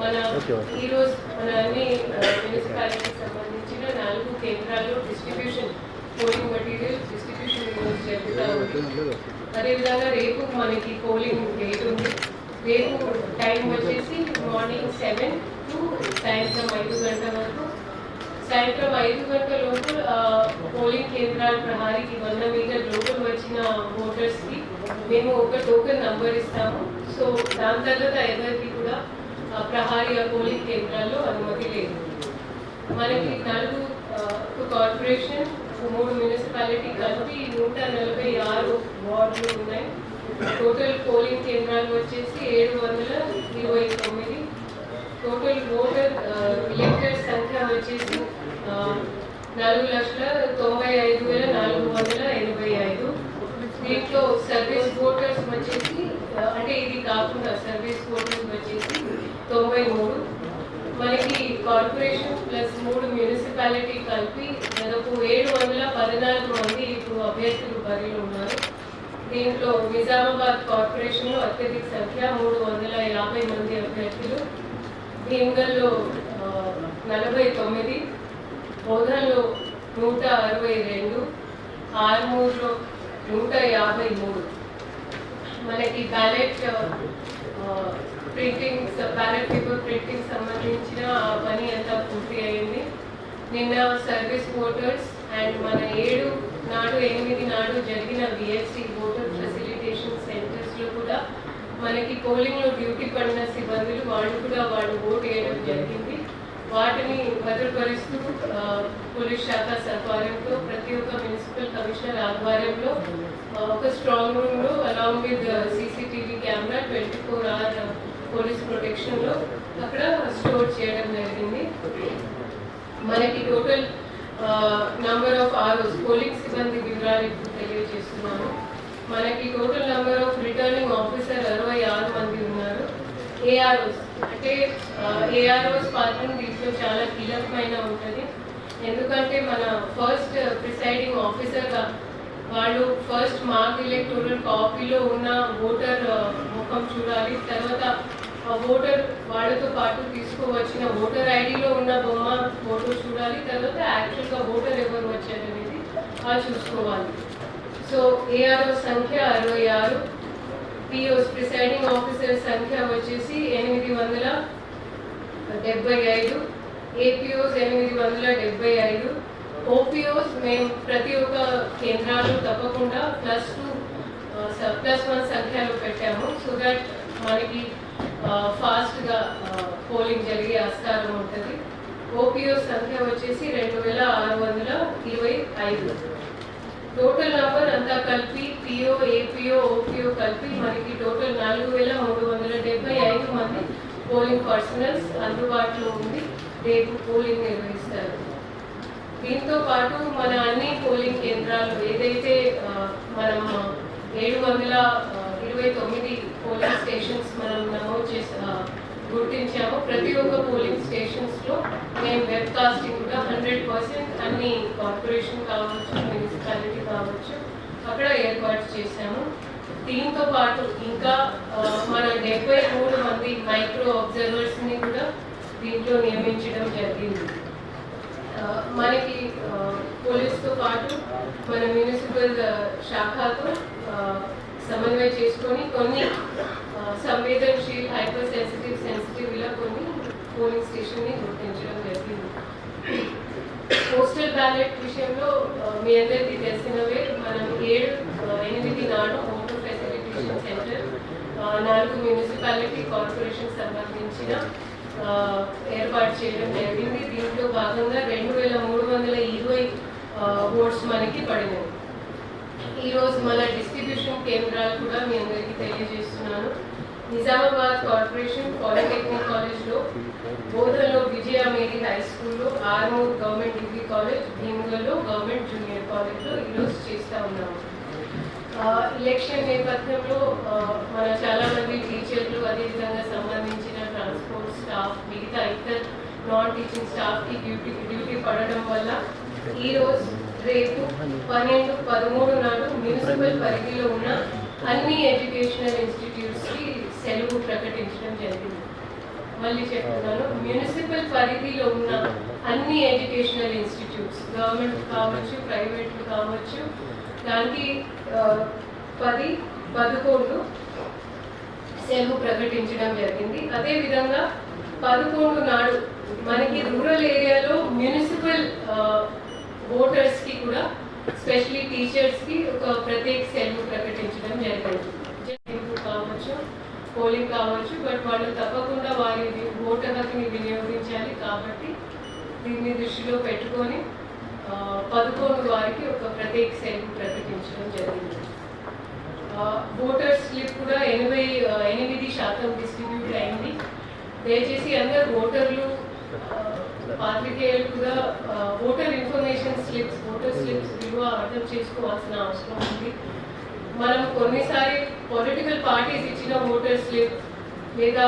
మన okay, okay. ఈ రోజు మన అన్ని మున్సిపాలిటీకి సంబంధించిన నాలుగు కేంద్రాల్లో డిస్ట్రిబ్యూషన్ పోలింగ్ మెటీరియల్ డిస్ట్రిబ్యూషన్ ఈరోజు జరుగుతూ ఉంది. అదేవిధంగా రేపు మనకి పోలింగ్ డేట్ ఉంది. రేపు టైం వచ్చేసి మార్నింగ్ సెవెన్ టు సాయంత్రం ఐదు గంటల వరకు. సాయంత్రం ఐదు గంటల లోపు పోలింగ్ కేంద్రాల ప్రహారీకి వంద మీటర్ లోపల వచ్చిన ఓటర్స్కి మేము ఒక టోకెన్ నంబర్ ఇస్తాము. సో దాని తర్వాత ఎవరికి కూడా ప్రహారీ పోలింగ్ కేంద్రాల్లో అనుమతి లేదు. మనకి నాలుగు ఒక కార్పొరేషన్ మూడు మున్సిపాలిటీ కలిపి నూట నలభై ఆరు వార్డులు ఉన్నాయి. టోటల్ పోలింగ్ కేంద్రాలు వచ్చేసి ఏడు వందల ఇరవై తొమ్మిది. టోటల్ ఓటర్ ఎలక్టర్ సంఖ్య వచ్చేసి నాలుగు లక్షల తొంభై ఐదు వేల నాలుగు వందల ఎనభై ఐదు దీంట్లో సర్వీస్ ఓటర్స్ వచ్చేసి ఆ, అంటే ఇది కాకుండా సర్వీస్ ఓటర్స్ వచ్చేసి తొంభై మూడు మనకి కార్పొరేషన్ ప్లస్ మూడు మున్సిపాలిటీ కలిపి దాదాపు ఏడు వందల పద్నాలుగు మంది ఇప్పుడు అభ్యర్థులు బరిలో ఉన్నారు. దీంట్లో నిజామాబాద్ కార్పొరేషన్లో అత్యధిక సంఖ్య మూడు వందల యాభై మంది అభ్యర్థులు. భీమ్గల్లో నలభై తొమ్మిది బోధన్లో నూట అరవై రెండు ఆర్మూర్లో నూట యాభై మూడు. మనకి ballot printing ballot paper printing సంబంధించిన ఆ పని అంతా పూర్తి అయింది. నిన్న సర్వీస్ ఓటర్స్ అండ్ మన ఏడు నాడు ఎనిమిది నాడు జరిగిన బిఎస్సి ఓటర్ ఫెసిలిటేషన్ సెంటర్స్లో కూడా మనకి పోలింగ్లో డ్యూటీ పడిన సిబ్బందులు వాళ్ళు కూడా వాళ్ళు ఓటు వేయడం జరిగింది. వాటిని భద్రపరుస్తూ పోలీస్ శాఖ సహకారంతో ప్రతి ఒక్క మున్సిపల్ కమిషనర్ ఆధ్వర్యంలో ఒక స్ట్రాంగ్ రూమ్లో along with CCTV camera twenty four hour police ప్రొటెక్షన్లో అక్కడ స్టోర్ చేయడం జరిగింది. మనకి total number of ROs polling సిబ్బంది వివరాలు ఇప్పుడు తెలియజేస్తున్నాను. మనకి total number of returning officer అరవై ఆరు మంది ఉన్నారు. ఏఆర్ఓస్ అంటే ఏఆర్ఓస్ పాత్ర దీంట్లో చాలా కీలకమైన ఉంటుంది. ఎందుకంటే మన ఫస్ట్ ప్రిసైడింగ్ ఆఫీసర్గా వాళ్ళు ఫస్ట్ మార్క్ ఎలక్టోరల్ కాపీలో ఉన్న ఓటర్ ముఖం చూడాలి. తర్వాత ఆ ఓటర్ వాళ్ళతో పాటు తీసుకోవచ్చిన ఓటర్ ఐడిలో ఉన్న బొమ్మ ఫోటో చూడాలి తర్వాత యాక్చువల్గా ఓటర్ ఎవరు వచ్చారనేది వాళ్ళు చూసుకోవాలి. సో ఏఆర్ఓ సంఖ్య అరవై ఆరు పిఓస్ ప్రిసైడింగ్ ఆఫీసర్ సంఖ్య వచ్చేసి ఎనిమిది వందల డెబ్బై ఐదు ఏపీఓస్ ఎనిమిది వందల డెబ్బై ఐదు ఓపీఓస్ మేము ప్రతి ఒక్క కేంద్రాలు తప్పకుండా ప్లస్ టూ ప్లస్ వన్ సంఖ్యలో పెట్టాము. సో దట్ మనకి ఫాస్ట్గా పోలింగ్ జరిగే ఆస్కారం ఉంటుంది. ఓపీఓ సంఖ్య వచ్చేసి రెండు వేల ఆరు వందల ఇరవై ఐదు. టోటల్ నంబర్ అంతా కలిపి పిఓ ఏపీఓ ఓపీఓ కలిపి మనకి టోటల్ నాలుగు వేల మూడు వందల డెబ్బై ఐదు మంది పోలింగ్ పర్సనల్స్ అందుబాటులో ఉంది రేపు పోలింగ్ నిర్వహిస్తారు. దీంతో పాటు మన అన్ని పోలింగ్ కేంద్రాలు ఏదైతే మనం ఏడు వందల ఇరవై తొమ్మిది పోలింగ్ స్టేషన్స్ మనం నమోదు చేసి గుర్తించాము. ప్రతి ఒక్క పోలింగ్ స్టేషన్స్లో మేము వెబ్ కాస్టింగ్ కూడా హండ్రెడ్ పర్సెంట్ అన్ని కార్పొరేషన్ కావచ్చు మున్సిపాలిటీ కావచ్చు అక్కడ ఏర్పాటు చేశాము. దీంతో పాటు ఇంకా మన డెబ్బై మూడు మంది మైక్రో అబ్జర్వర్స్ని కూడా దీంట్లో నియమించడం జరిగింది. మనకి పోలీస్తో పాటు మన మున్సిపల్ శాఖతో సమన్వయం చేసుకొని కొన్ని సంవేదనశీల్ హైపర్ సెన్సిటివ్ సెన్సిటివ్ ఇలా కొన్ని పోలింగ్ స్టేషన్ని గుర్తించడం జరిగింది. పోస్టల్ బ్యాలెట్ విషయంలో మీ అందరికీ తెలిసినవే మనం ఏడు ఎనిమిది నాడు ఓటర్ ఫెసిలిటేషన్ సెంటర్ నాలుగు మున్సిపాలిటీ కార్పొరేషన్ సంబంధించిన ఏర్పాటు చేయడం జరిగింది. దీంట్లో భాగంగా రెండు వేల మూడు వందల ఇరవై ఓట్స్ మనకి పడినాయి. ఈరోజు మన డిస్ట్రిబ్యూషన్ కేంద్రాలు కూడా మీ అందరికీ తెలియజేస్తున్నాను. నిజామాబాద్ కార్పొరేషన్ పాలిటెక్నిక్ కాలేజ్లో బోధనలో విజయ మేరీ హై స్కూల్లో ఆర్మూర్ గవర్నమెంట్ డిగ్రీ కాలేజ్ భీమగల్లో గవర్నమెంట్ జూనియర్ కాలేజ్లో ఈరోజు చేస్తూ ఉన్నాము. ఎలక్షన్ నేపథ్యంలో మన చాలా మంది టీచర్లు అదేవిధంగా సంబంధించిన ట్రాన్స్పోర్ట్ స్టాఫ్ మిగతా ఇతర నాన్ టీచింగ్ స్టాఫ్కి డ్యూటీ డ్యూటీ పడడం వల్ల ఈ రోజు రేపు పన్నెండు పదమూడు నాడు మున్సిపల్ పరిధిలో ఉన్న అన్ని ఎడ్యుకేషనల్ ఇన్స్టిట్యూట్స్కి సెలవు ప్రకటించడం జరిగింది. మళ్ళీ చెప్తున్నాను మున్సిపల్ పరిధిలో ఉన్న అన్ని ఎడ్యుకేషనల్ ఇన్స్టిట్యూట్స్ గవర్నమెంట్ కావచ్చు ప్రైవేట్ కావచ్చు దానికి పది పదకొండు సెలవు ప్రకటించడం జరిగింది. అదేవిధంగా పదకొండు నాడు మనకి రూరల్ ఏరియాలో మున్సిపల్ ఓటర్స్కి కూడా స్పెషలీ టీచర్స్కి ఒక ప్రత్యేక సెలవు ప్రకటించడం జరిగింది. కావచ్చు పోలింగ్ కావచ్చు బట్ వాళ్ళు తప్పకుండా వారి ఓటు హక్కుని వినియోగించాలి కాబట్టి దీన్ని దృష్టిలో పెట్టుకొని పదకొండు వారికి ఒక ప్రత్యేక సెలవు ప్రకటించడం జరిగింది. ఓటర్ స్లిప్ కూడా ఎనభై ఎనిమిది శాతం డిస్ట్రిబ్యూట్ అయింది. దయచేసి అందరు ఓటర్లు ఆ, కూడా voter information slips voter slips విలువ అర్థం చేసుకోవాల్సిన అవసరం ఉంది. మనం కొన్నిసారి పొలిటికల్ పార్టీస్ ఇచ్చిన ఓటర్ స్లిప్ లేదా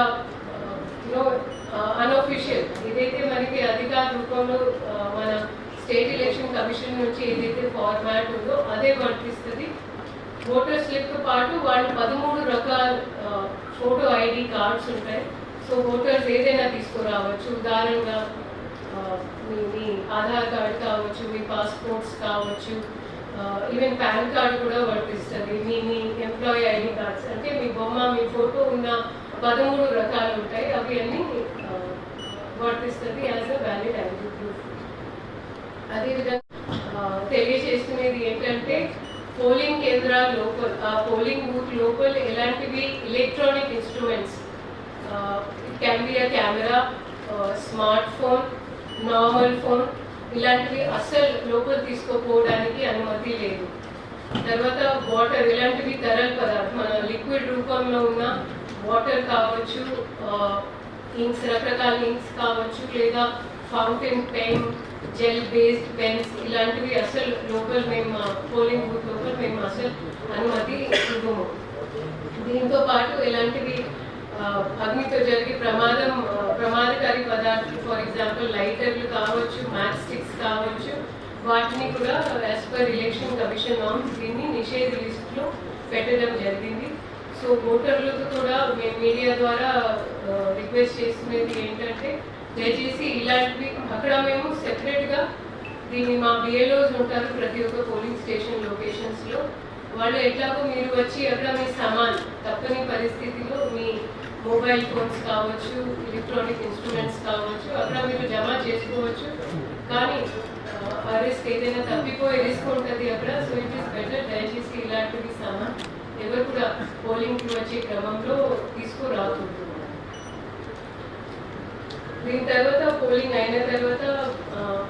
యూనో అన్అఫీషియల్ ఏదైతే మనకి అధికార రూపంలో మన స్టేట్ ఎలక్షన్ కమిషన్ నుంచి ఏదైతే ఫార్మాట్ ఉందో అదే వర్తిస్తుంది. ఓటర్ స్లిప్తో పాటు వాళ్ళు పదమూడు రకాల ఫోటో ఐడి కార్డ్స్ ఉంటాయి. సో ఓటర్స్ ఏదైనా తీసుకురావచ్చు. ఉదాహరణగా మీ మీ ఆధార్ కార్డ్ కావచ్చు మీ పాస్పోర్ట్స్ కావచ్చు ఈవెన్ పాన్ కార్డ్ కూడా వర్తిస్తుంది. మీ మీ ఎంప్లాయీ ఐడి కార్డ్స్. అంటే మీ బొమ్మ మీ ఫోటో ఉన్న పదమూడు రకాలు ఉంటాయి. అవి అన్ని వర్తిస్తుంది as a valid ID proof. అదేవిధంగా తెలియజేస్తున్నది ఏంటంటే పోలింగ్ కేంద్రాల లోపల ఆ పోలింగ్ బూత్ లోపల ఎలాంటివి electronic instruments it can be a camera smart phone normal phone ఇలాంటివి అస్సలు లోపల తీసుకోపోవడానికి అనుమతి లేదు. తర్వాత వాటర్ ఇలాంటివి తరల్ పదార్థం మన లిక్విడ్ రూపంలో ఉన్న వాటర్ కావచ్చు uh, ఇంక్స్ రకరకాల ఇంక్స్ కావచ్చు లేదా fountain pen gel based pens ఇలాంటివి అసలు లోపల మేము పోలింగ్ బూత్ లోపల మేము అసలు అనుమతి ఇవ్వము. దీంతో పాటు ఇలాంటివి అగ్నితో జరిగే ప్రమాదం ప్రమాదకారి పదార్థాలు ఫర్ ఎగ్జాంపుల్ లైటర్లు కావచ్చు మ్యాచ్ స్టిక్స్ కావచ్చు వాటిని కూడా as per election commission norms దీన్ని నిషేధ లిస్టులో పెట్టడం జరిగింది. సో ఓటర్లకు కూడా మేము మీడియా ద్వారా రిక్వెస్ట్ చేస్తున్నది ఏంటంటే దయచేసి ఇలాంటివి అక్కడ మేము సెపరేట్గా దీన్ని మా బిఎల్ఓస్ ఉంటారు ప్రతి ఒక్క పోలింగ్ స్టేషన్ లొకేషన్స్లో వాళ్ళు ఎట్లాగో మీరు వచ్చి అక్కడ మీ సమాన్ తప్పని పరిస్థితిలో మీ మొబైల్ ఫోన్స్ కావచ్చు ఎలక్ట్రానిక్ ఇన్స్ట్రుమెంట్స్ కావచ్చు అక్కడ మీరు జమ చేసుకోవచ్చు. కానీ ఆ, రిస్క్ ఏదైనా తప్పిపోయే రిస్క్ ఉంటుంది అక్కడ. సో ఇట్ ఈస్ బెటర్ దయచేసి ఇలాంటివి సామాన్ ఎవరు కూడా పోలింగ్కి వచ్చే క్రమంలో తీసుకురాదు దీని తర్వాత పోలింగ్ అయిన తర్వాత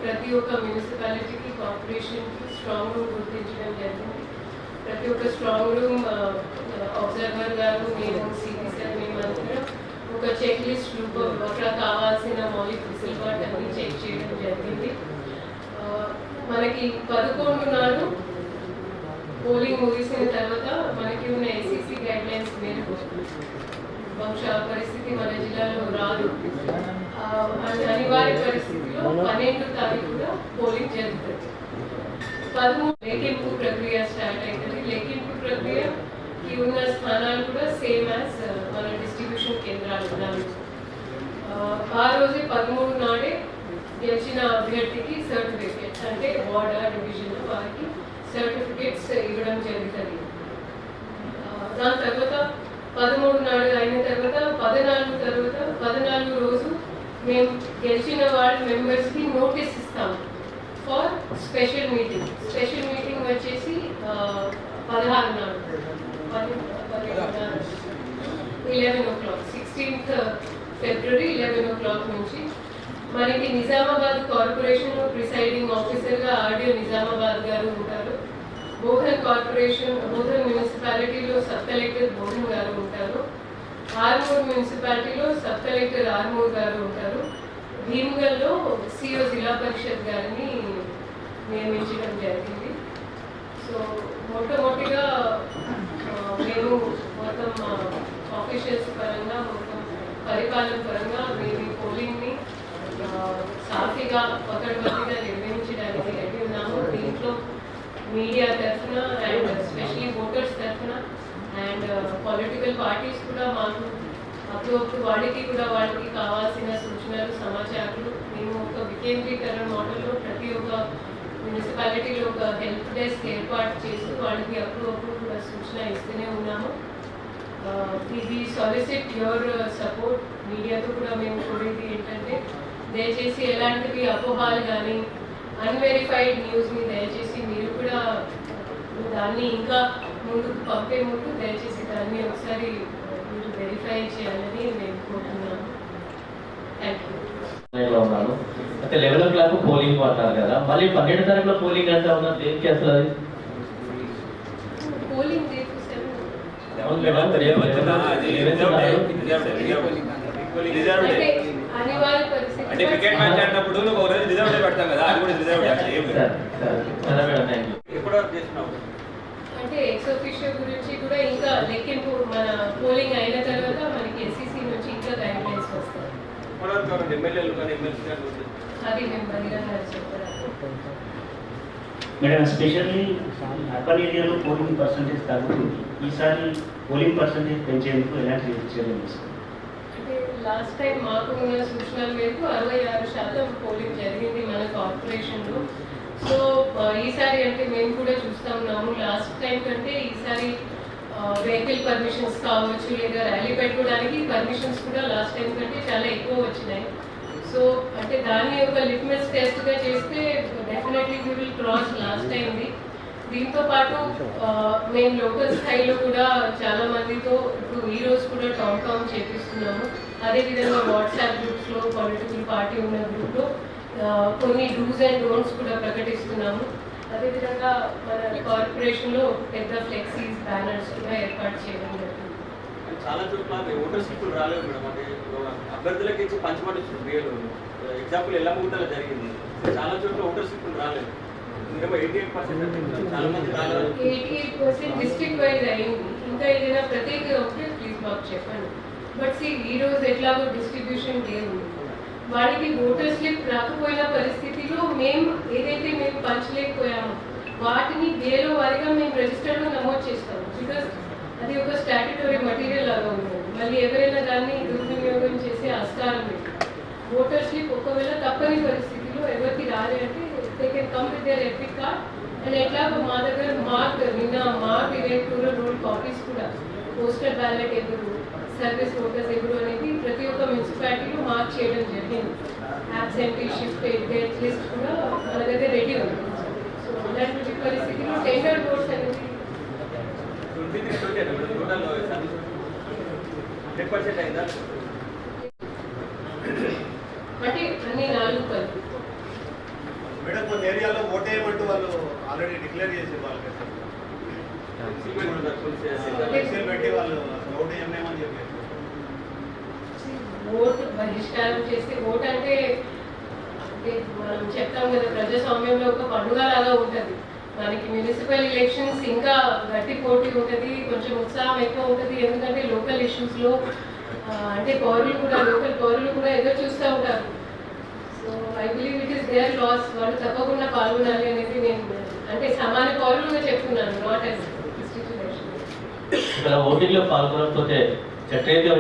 ప్రతి ఒక్క మున్సిపాలిటీకి కార్పొరేషన్కి స్ట్రాంగ్ రూమ్ గుర్తించడం జరిగింది. ప్రతి ఒక్క స్ట్రాంగ్ రూమ్ అబ్జర్వర్ గారు నేను సిపి సార్ మేము అందరం ఒక చెక్ లిస్ట్ రూపం అక్కడ కావాల్సిన మౌలిక వెసులుబాటు అన్ని చెక్ చేయడం జరిగింది. మనకి పదకొండు నాడు పోలింగ్ ముగిసిన తర్వాత మనకి ఉన్న ఏసీసీ గైడ్ లైన్స్ మేరకు బహుశా పరిస్థితి మన జిల్లాలో రాదు. అనివార్య పరిస్థితిలో పన్నెండు తారీఖున పోలింగ్ జరుగుతుంది. పదమూడు లెక్కింపు ప్రక్రియ స్టార్ట్ అవుతుంది. లెక్కింపు ప్రక్రియకి ఉన్న స్థానాలు కూడా సేమ్ యాజ్ మన డిస్ట్రిబ్యూషన్ కేంద్రాలు ఆ, రోజు పదమూడు నాడే గెలిచిన అభ్యర్థికి సర్టిఫికేట్స్ అంటే వార్డ్ డివిజన్ వారికి సర్టిఫికేట్స్ ఇవ్వడం జరుగుతుంది. దాని తర్వాత పదమూడు నాడు అయిన తర్వాత పద్నాలుగు తర్వాత పద్నాలుగు రోజు మేము గెలిచిన వాళ్ళ మెంబర్స్కి నోటీస్ ఇస్తాం for special meeting. Special meeting వచ్చేసి పదహారు నాడు. Eleven o'clock sixteenth February eleven o'clock నుంచి. మనకి నిజామాబాద్ కార్పొరేషన్ ప్రిసైడింగ్ ఆఫీసర్గా ఆర్డీఓ నిజామాబాద్ గారు ఉంటారు. బోధన్ కార్పొరేషన్ బోధన్ మున్సిపాలిటీలో సబ్ కలెక్టర్ బోధన్ గారు ఉంటారు. ఆర్మూర్ మున్సిపాలిటీలో సబ్ కలెక్టర్ ఆర్మూర్ గారు ఉంటారు. భీమగల్లో సిఓ జిల్లా పరిషత్ గారిని నియమించడం జరిగింది. సో మొట్టమొదటిగా మేము మొత్తం ఆఫీషియల్స్ పరంగా మొత్తం పరిపాలన పరంగా మీ పోలింగ్ని సాఫీగా పకడ్బందీగా నిర్వహించడానికి రెడీ మీడియా తరఫున అండ్ ఎస్పెషలీ ఓటర్స్ తరఫున అండ్ పొలిటికల్ పార్టీస్ కూడా మాకు అప్పుడప్పుడు వాళ్ళకి కూడా వాళ్ళకి కావాల్సిన సూచనలు సమాచారాలు. మేము ఒక వికేంద్రీకరణ మోడల్లో ప్రతి ఒక్క మున్సిపాలిటీలో ఒక హెల్ప్ డెస్క్ ఏర్పాటు చేస్తూ వాళ్ళకి అప్పుడు కూడా సూచన ఇస్తూనే ఉన్నాము. ఇది సాలిసిట్ యువర్ సపోర్ట్ మీడియాతో కూడా మేము కోరేది ఏంటంటే దయచేసి ఎలాంటివి అపోహాలు కానీ అన్వెరిఫైడ్ న్యూస్ని దయచేసి మీరు కూడా దాన్ని ఇంకా ముందుకు పంపే ముందు దయచేసి దాన్ని ఒకసారి మీరు వెరిఫై చేయాలని మేము కోరుతున్నాము. థ్యాంక్ యూ ఉన్నాను అయితే లెవెన్ ఓ క్లాక్ పోలింగ్ అంటారు కదా మళ్ళీ పన్నెండు తారీఖులో పోలింగ్ అంటే ఉన్నది దేనికి అసలు అది పోలింగ్ డేట్ సెవెన్ అవును మేడం, రేపు అది రేపు ఉన్నారు. Reserve day. అంటే క్రికెట్ మ్యాచ్ ఆడినప్పుడు నువ్వు ఒక రోజు రిజర్వ్ డే పెడతాం కదా అది కూడా రిజర్వ్ డే ఎప్పుడు చేసినావు అంటే ఎక్స్ గురించి కూడా ఇంకా లెక్కింపు మన పోలింగ్ అయిన తర్వాత మనకి ఎస్సీసీ నుంచి ఇంకా గైడ్ లైన్స్ వస్తాయి ఎమ్మెల్యేలు కానీ ఎమ్మెల్సీ? అది మేము బహిరంగ చెప్పారు మేడం ఎస్పెషల్లీ అర్బన్ ఏరియాలో పోలింగ్ పర్సంటేజ్ తగ్గుతుంది. ఈసారి పోలింగ్ పర్సంటేజ్ పెంచేందుకు ఎలాంటి చర్యలు లాస్ట్ టైం మాకు ఉన్న సూచనల మేరకు అరవై ఆరు శాతం పోలింగ్ జరిగింది మన కార్పొరేషన్లో సో ఈసారి అంటే మేము కూడా చూస్తా ఉన్నాము లాస్ట్ టైం కంటే ఈసారి వెహికల్ పర్మిషన్స్ కావచ్చు లేదా ర్యాలీ పెట్టుకోవడానికి పర్మిషన్స్ కూడా లాస్ట్ టైం కంటే చాలా ఎక్కువ వచ్చినాయి. సో అంటే దాన్ని ఒక లిట్మస్ టెస్ట్గా చేస్తే definitely we will cross last అయింది దీంతో పాటు మేము లోకల్ స్థాయిలో కూడా చాలా మందితో ఇప్పుడు ఈ రోజు కూడా టౌన్ టౌన్ చేపిస్తున్నాము అదేవిధంగా వాట్సాప్ గ్రూప్స్లో పొలిటికల్ పార్టీ ఉన్న గ్రూప్లో కొన్ని డూస్ అండ్ డోన్స్ కూడా ప్రకటిస్తున్నాము. అదేవిధంగా మన కార్పొరేషన్లో పెద్ద ఫ్లెక్సీస్ బ్యానర్స్ కూడా ఏర్పాటు చేయడం చాలా చోట్ల ఓటర్ స్లిప్పులు రాలేదు మేడం. అంటే అభ్యర్థులకి ఇచ్చి పంచమని బియ్యలు ఎగ్జాంపుల్ ఎల్లమ్మగుట్టలో జరిగింది. చాలా చోట్ల ఓటర్ స్లిప్పులు రాలేదు. ఇంకేమో ఎయిటీ ఎయిట్ చాలా మంది రాలేదు. డిస్ట్రిక్ట్ వైజ్ అయింది ఇంకా ఏదైనా ప్రత్యేక ఉంటే ప్లీజ్ మాకు చెప్పండి. బట్ సి ఈ రోజు ఎట్లాగో డిస్ట్రిబ్యూషన్ డే ఉంది వాడికి ఓటర్ స్లిప్ రాకపోయిన పరిస్థితిలో మేము ఏదైతే మేము పంచలేకపోయామో వాటిని వేరే వారిగా మేము రిజిస్టర్లో నమోదు చేస్తాము. బికాస్ అది ఒక స్టాట్యుటరీ మళ్ళీ ఎవరైనా దాన్ని దుర్వినియోగం చేసే ఆస్కారం లేదు ఓటర్ స్లిప్ ఒకవేళ తప్పని పరిస్థితిలో ఎవరికి రాలే అంటే they can come with their EPIC card and ఎట్లాగో మా దగ్గర మార్క్ నిన్న మార్క్ ఎలక్టోరల్ రోల్ కాపీస్ కూడా పోస్టల్ బ్యాలెట్ ఎవరు సర్వీస్ ఓటర్స్ ఎవరు అనేది ప్రతి ఒక్క మున్సిపాలిటీలో మార్క్ చేయడం జరిగింది. యాబ్సెంటీ షిఫ్ట్ డేట్ లిస్ట్ కూడా మన దగ్గర రెడీ ఉంది సో అలాంటి పరిస్థితిలో టెండర్ ఓట్స్ అనేది twenty three twenty total hundred percent అయిందా అంటే అన్ని నాలుగు కలిపి మేడం కొన్ని ఏరియాలో ఓటేయమంటూ వాళ్ళు ఆల్రెడీ డిక్లేర్ చేసి వాళ్ళకి. పెట్టి వాళ్ళు ఓటు ఏమేమని చెప్పేసి ఓటు బహిష్కారం చేస్తే ఓటు అంటే అంటే మనం చెప్తాం కదా ప్రజాస్వామ్యంలో ఒక పండుగ లాగా ఉంటుంది. మనకి మున్సిపల్ ఎలక్షన్స్ ఇంకా గట్టి పోటీ ఉంటుంది కొంచెం ఉత్సాహం ఎక్కువ ఉంటుంది. ఎందుకంటే లోకల్ ఇష్యూస్లో అంటే పౌరులు కూడా లోకల్ పౌరులు కూడా ఎదురు చూస్తూ ఉంటారు. So I believe it is their loss వాళ్ళు తప్పకుండా పాల్గొనాలి అనేది నేను అంటే సమాన పౌరులుగా చెప్తున్నాను నాట్ యాజ్ ఇక్కడ ఓటింగ్లో పాల్గొనకపోతే చట్టరీత్యా